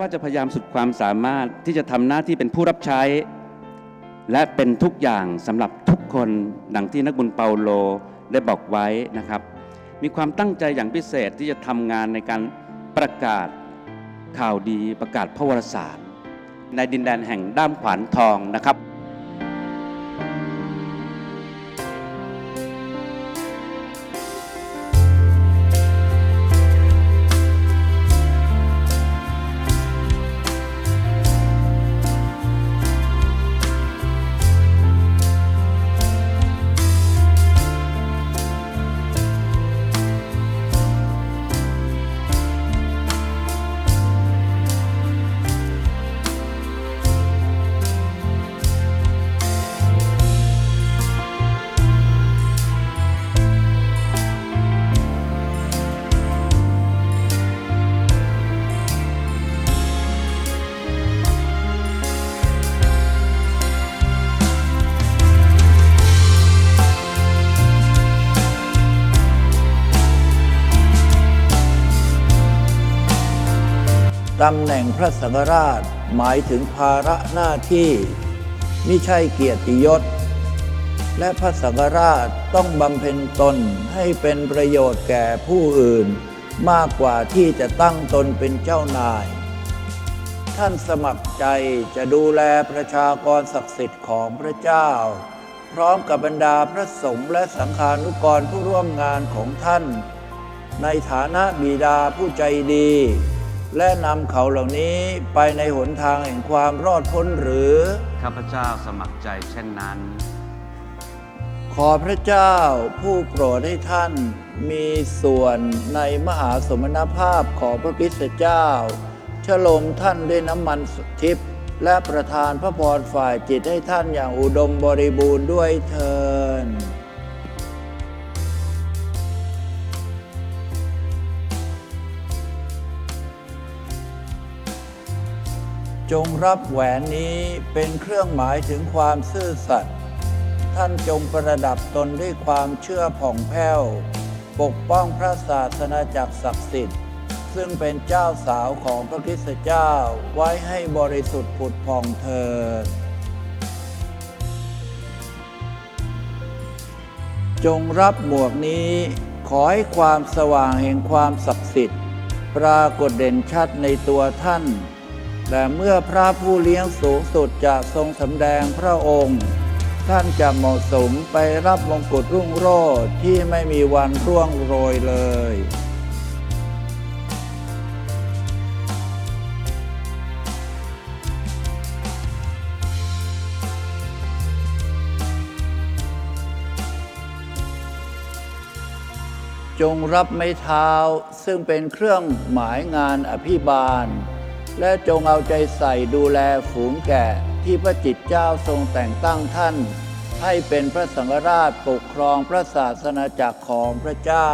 ว่าจะพยายามสุดความสามารถที่จะทำหน้าที่เป็นผู้รับใช้ และเป็นทุกอย่างสำหรับทุกคนดังที่นักบุญเปาโลได้บอกไว้นะครับ มีความตั้งใจอย่างพิเศษที่จะทำงานในการประกาศข่าวดีประกาศพระวรสารในดินแดนแห่งด้ามขวานทองนะครับ ตำแหน่งพระสังฆราชหมายถึงภาระหน้าที่ไม่ใช่เกียรติยศ และพระสังฆราชต้องบำเพ็ญตนให้เป็นประโยชน์แก่ผู้อื่น มากกว่าที่จะตั้งตนเป็นเจ้านาย ท่านสมัครใจจะดูแลประชากรศักดิ์สิทธิ์ของพระเจ้า พร้อมกับบรรดาพระสงฆ์และสังฆานุกรผู้ร่วมงานของท่าน ในฐานะบิดาผู้ใจดี และนำเขาเหล่านี้ไปในหนทางแห่งความรอดพ้นหรือ ข้าพเจ้าสมัครใจเช่นนั้น ขอพระเจ้าผู้โปรดให้ท่านมีส่วนในมหาสมณภาพของพระคริสตเจ้า ฉลมท่านด้วยน้ำมันทิพย์และประทานพระพรฝ่ายจิตให้ท่านอย่างอุดมบริบูรณ์ด้วยเทิน จงรับแหวนนี้เป็นเครื่องหมายถึงความซื่อสัตย์ ท่านจงประดับตนด้วยความเชื่อผ่องแผ้ว ปกป้องพระศาสนาจักรศักดิ์สิทธิ์ ซึ่งเป็นเจ้าสาวของพระคริสตเจ้าไว้ให้บริสุทธิ์ผุดผ่องเถิดจงรับหมวกนี้ขอให้ความสว่างแห่งความศักดิ์สิทธิ์ ปรากฏเด่นชัดในตัวท่าน และเมื่อพระผู้เลี้ยงสูงสุดจะทรงสำแดงพระองค์ ท่านจะเหมาะสมไปรับมงกุฎรุ่งโรจน์ที่ไม่มีวันร่วงโรยเลย จงรับไม้เท้าซึ่งเป็นเครื่องหมายงานอภิบาล และจงเอาใจใส่ดูแลฝูงแกะที่พระจิตเจ้าทรงแต่งตั้งท่าน ให้เป็นพระสังฆราชปกครองพระศาสนาจักรของพระเจ้า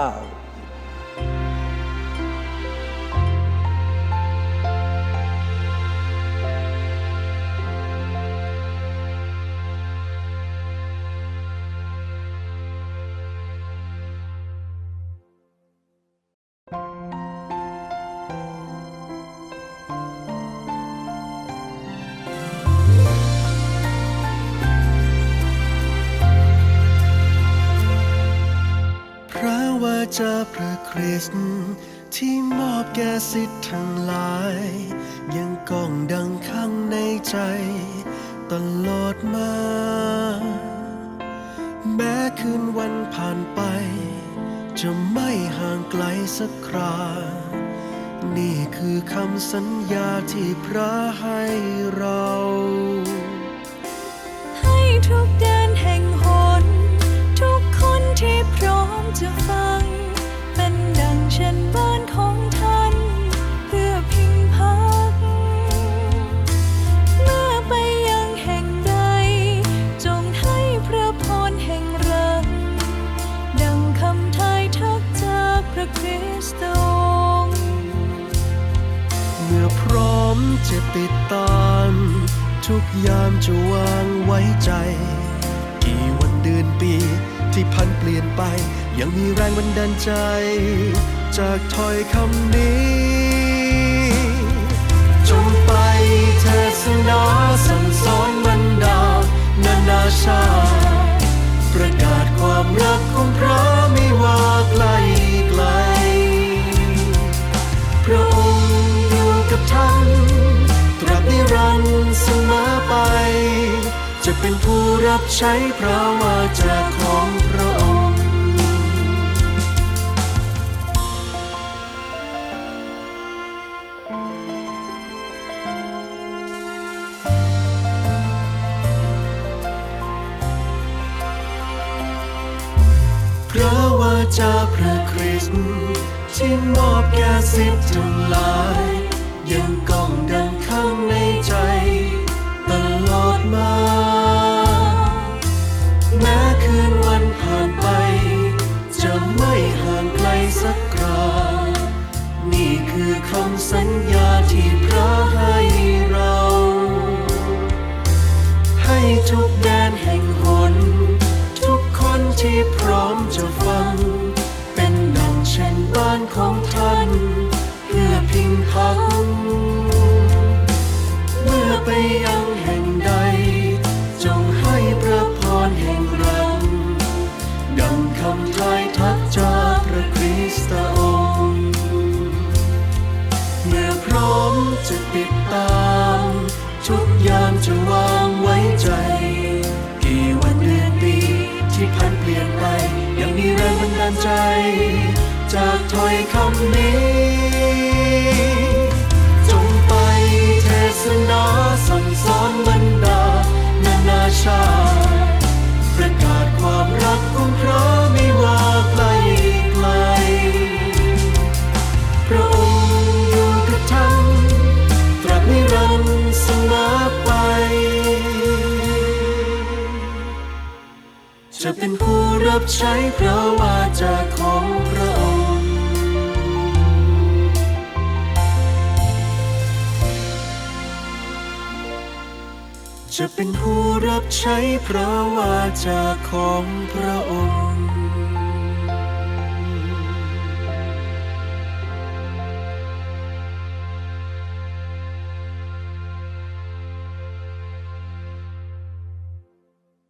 วาจาพระคริสต์ที่มอบแก่สิทธิ์ทั้งหลาย ยังก้องดังข้างในใจ ตลอดมา แม้คืนวันผ่านไป จะไม่ห่างไกลสักครานี่คือคำสัญญาที่พระให้เรา จะติดตาม ทุกยามจะวางไว้ใจ กี่วันเดือนปีที่พันเปลี่ยนไป ยังมีแรงบันดาลใจ จากถ้อยคำนี้ จงศนาสั่งสอนบรรดา นานาชา ประกาศความรัก รับใช้พระวาจาของพระองค์ พระวาจาพระคริสต์ที่มอบแก่สิทธิ์ทั้งหลายยังก้อ ที่พร้อมจะฟัง เป็นดังเช่นบ้านของท่านเพื่อพิงพักานใจ จากถ้อยคำนี้ จงไปเทศนาสั่งสอนบรรดา นานาชาติประกาศ จะเป็นผู้รับใช้พระวาจาของพระองค์จะเป็นผู้รับใช้พระวาจาของพระองค์